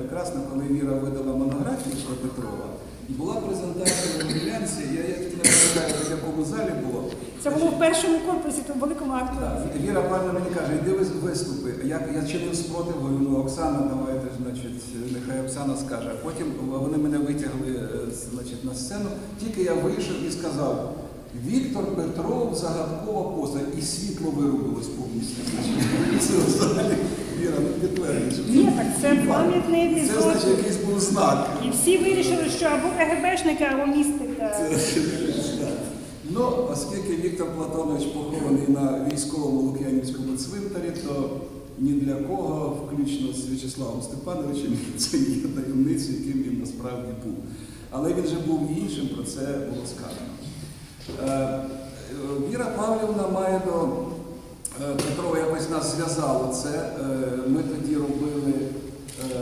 Прекрасно, коли Віра видала монографію про Петрова, і була презентація в Могилянці, я як не пам'ятаю, в якому залі було. Це було в першому корпусі, то в великому акту. Так, Віра Павлівна мені каже, йди виступи. Я, я чинив спротив, говорю, ну Оксана, давайте, значить, нехай Оксана скаже. А потім вони мене витягли е, значить, на сцену. Тільки я вийшов і сказав, Віктор Петров загадкова постать, і світло вирубилось повністю. Це. Віра, ну підтвердиш. Ні, так це пам'ятний Це значить якийсь був знак. І всі вирішили, що або КГБшники, або містика. Ну, оскільки Віктор Платонович похований на військовому Лук'янівському цвинтарі, то ні для кого, включно з В'ячеславом Степановичем, це є таємницею, яким він насправді був. Але він же був іншим, про це було сказано. Е, Віра Павлівна має до Петрова якось нас зв'язало це. Е, Ми тоді робили е,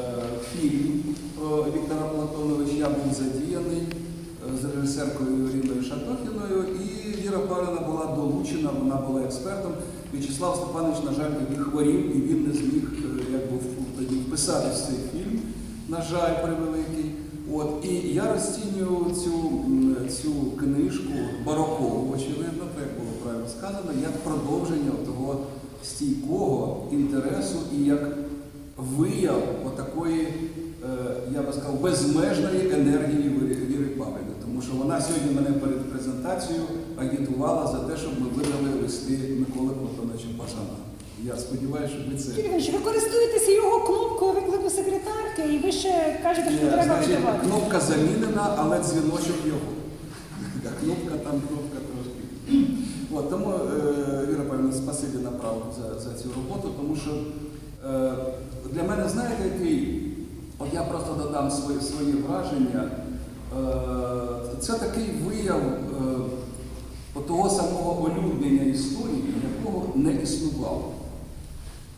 фільм про Віктора Платоновича, я був задіяний е, з режисеркою Іриною Шатохіною, і Віра Павлівна була долучена, вона була експертом. В'ячеслав Степанович, на жаль, тоді хворів, і він не зміг е, як був тоді вписати в цей фільм, на жаль, превеликий. От, і я розцінюю цю, цю книжку барокову, очевидно, так було правильно сказано, як продовження того стійкого інтересу і як вияв отакої, е, я би сказав, безмежної енергії Віри, Павлівни. Тому що вона сьогодні мене перед презентацією агітувала за те, щоб ми видали листи Миколи Платоновича Пашана. Я сподіваюся, що ви це. Юрій ви користуєтеся його кнопкою виклику секретарки, і ви ще кажете, що Ні, треба значить, видавати. кнопка замінена, але дзвіночок його. Кнопка там, кнопка трошки. От, тому, е, Віра Павлівна, спасибі направду за, за цю роботу, тому що е, для мене, знаєте, який, от я просто додам свої, свої враження. Е, це такий вияв е, того самого олюднення історії, якого не існувало.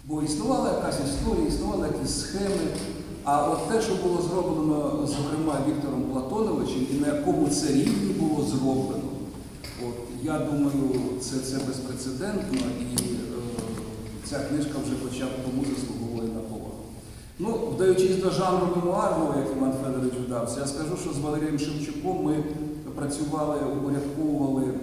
Бо існувала якась історія, існували якісь схеми. А от те, що було зроблено, зокрема, Віктором Платоновичем, і на якому це рівні було зроблено, от, я думаю, це, це безпрецедентно, і е, ця книжка вже хоча б тому заслуговує на повагу. Ну, вдаючись до жанру мемуарного, як Іван Федорович вдався, я скажу, що з Валерієм Шевчуком ми працювали, упорядковували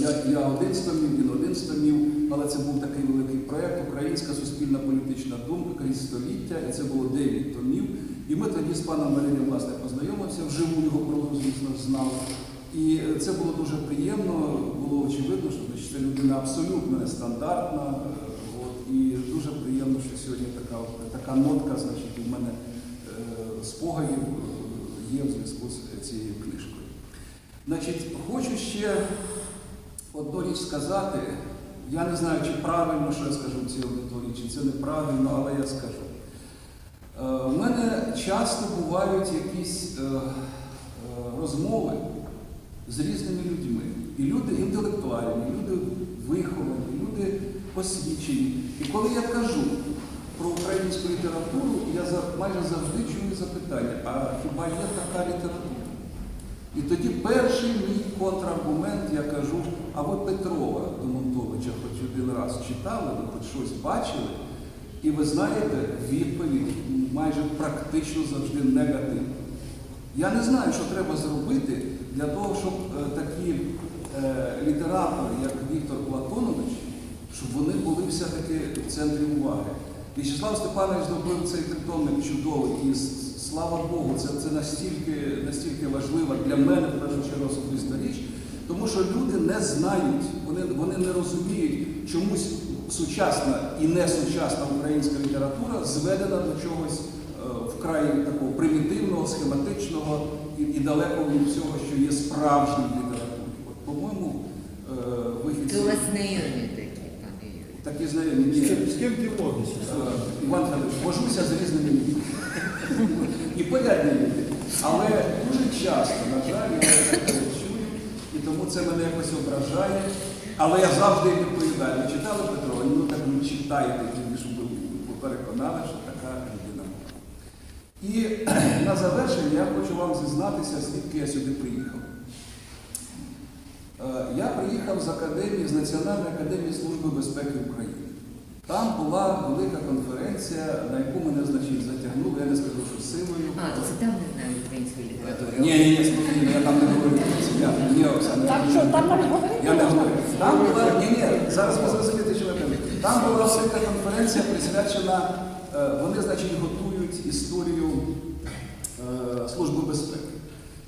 Я, я один стомів, він один стомів, але це був такий великий проєкт Українська суспільна політична думка крізь століття, і це було 9 томів. І ми тоді з паном Валерієм власне познайомився, вживу його прозу, звісно, знав. І це було дуже приємно, було очевидно, що це людина абсолютно нестандартна. е, От, і дуже приємно, що сьогодні така, така нотка значить, у мене е, спогадів е, є в зв'язку з цією книжкою. Значить, хочу ще одну річ сказати. Я не знаю, чи правильно, що я скажу в цій аудиторії, чи це неправильно, але я скажу. Е, У мене часто бувають якісь е, е, розмови з різними людьми. І люди інтелектуальні, люди виховані, люди освічені. І коли я кажу про українську літературу, я майже завжди чую запитання, а хіба є така література? І тоді перший мій контраргумент, я кажу, а ви Петрова Домонтовича хоч один раз читали, ви хоч щось бачили, і ви знаєте, відповідь майже практично завжди негативна. Я не знаю, що треба зробити для того, щоб е, такі е, літератори, як Віктор Платонович, щоб вони були все-таки в центрі уваги. В'ячеслав Степанович зробив цей притомник чудовий, і слава Богу, це, це настільки, настільки важлива для мене, в першу чергу, особиста річ, тому що люди не знають, вони, вони не розуміють, чомусь сучасна і несучасна українська література зведена до чогось е, вкрай такого примітивного, схематичного і, і далеко від всього, що є справжнім літературі. От, по-моєму, е, вихід То у вас знайомі такі, пане Юрій. такі знайомі. Ні. З ким, ти водишся? Іван Федорович, вожуся з різними людьми. І порядні люди. Але дуже часто, на жаль, я це тому це мене якось ображає. Але я завжди відповідаю. Ви читали Петро? Ну так ви читайте, тільки щоб ви переконали, що така людина. І на завершення я хочу вам зізнатися, звідки я сюди приїхав. Е, Я приїхав з академії, з Національної академії Служби безпеки України. Там була велика конференція, на яку мене значить, затягнули красивою. А, то це там не знаю української літератури. Ні, ні, ні, спокійно, я там не говорю. Я, ні, Оксана, Так що там Я не говорю. Там була, ні, ні, зараз ви зрозумієте, що я кажу. Там була велика конференція присвячена, е, вони, значить, готують історію е, Служби безпеки.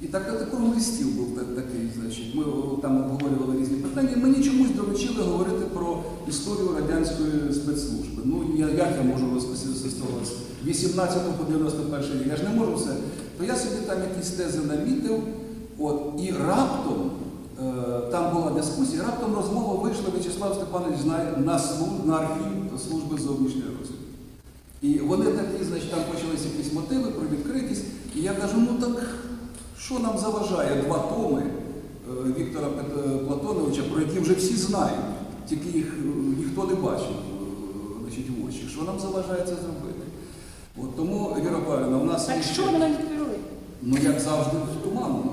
І так, такий листів був такий, значить, ми там обговорювали різні питання. Мені чомусь доручили говорити про історію радянської спецслужби. Ну, я, як я можу розписатися з того з 18 по 91 рік? Я ж не можу все. То я собі там якісь тези намітив, от, і раптом Е, Там була дискусія, раптом розмова вийшла, В'ячеслав Степанович знає на, служб, на архів служби зовнішньої розвідки. І вони такі, значить, там почалися якісь мотиви про відкритість. І я кажу, ну так що нам заважає два томи е, Віктора е, Платоновича, про які вже всі знають, тільки їх е, ніхто не бачив значить, в очі. Що нам заважає це зробити? От тому, Віра Павлівна, у нас Так є що ще- нам відповіли? ну як завжди туманно,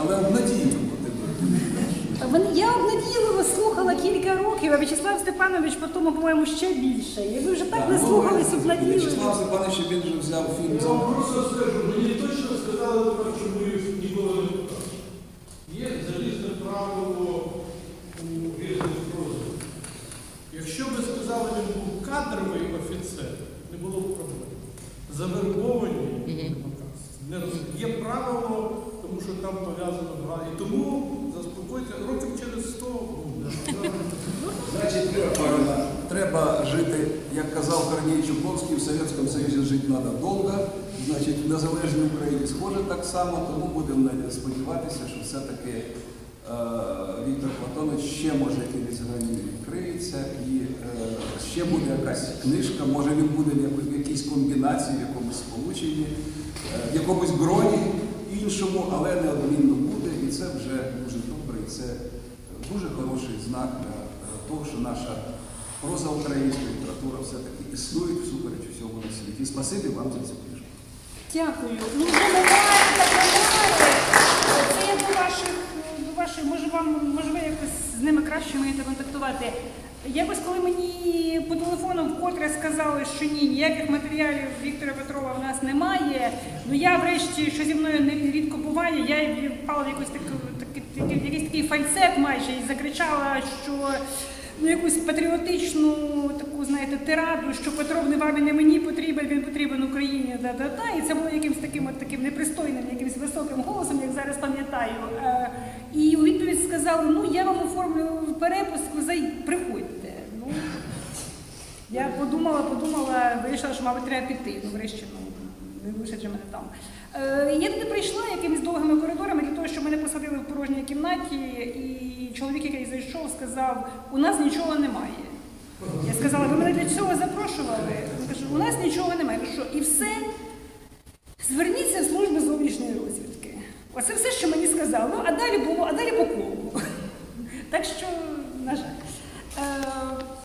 але обнадійливо. Вони- Я обнадійливо слухала кілька років, а В'ячеслав Степанович по тому, по-моєму, ще більше. І ви вже так ну, наслухались Вячеслав обнадійливо. Степанович він вже взяв фільм Я за вам просто скажу, мені точно сказали, тепер, що ми ніколи не питали. Є залізне правило у різних розвитках. Якщо би сказали, він був кадровий офіцер, не було б проблем. Завербовані не є правило, тому що там пов'язано два. І тому заспокойтеся, років через 100 буде. Значить, треба жити, як казав Корній Чуковський, в Совєтському Союзі жити треба довго, значить, в незалежній Україні схоже так само, тому будемо сподіватися, що все-таки е, Віктор Платонович ще може якимось грані відкриється і е, ще буде якась книжка, може він буде в якійсь комбінації, в якомусь сполученні, е, в якомусь гроні іншому, але неодмінно буде, і це вже дуже добре, і це дуже хороший знак для е, того, що наша проза українська література все-таки існує всупереч усьому на світі. І спасибі вам за цю книжку. Дякую. Ну, так немає. Це я до ваших, до ваших, може вам, може ви якось з ними краще вмієте контактувати. Якось коли мені по телефону вкотре сказали, що ні, ніяких матеріалів Віктора Петрова в нас немає. Ну я врешті, що зі мною не рідко буває, я впала в якийсь такий, такий, такий фальцет майже і закричала, що ну, якусь патріотичну таку, знаєте, тираду, що Петров не вам і не мені потрібен, він потрібен Україні. Да, да, да. І це було якимось таким от таким непристойним, якимось високим голосом, як зараз пам'ятаю. Е, І у відповідь сказали, ну я вам оформлю перепуску, зай... приходьте. Ну, я подумала, подумала, вирішила, що, мабуть, треба піти. Ну, врешті, ну, не лише мене там. Е, я туди прийшла якимись довгими коридорами для того, щоб мене посадили в порожній кімнаті, і чоловік, який зайшов, сказав, у нас нічого немає. Я сказала, ви мене для цього запрошували? Він каже, у нас нічого немає. Що і все, зверніться в службу зовнішньої розвідки. Оце все, що мені сказали. Ну, а далі було, а далі по колу. Так що, на жаль. Е,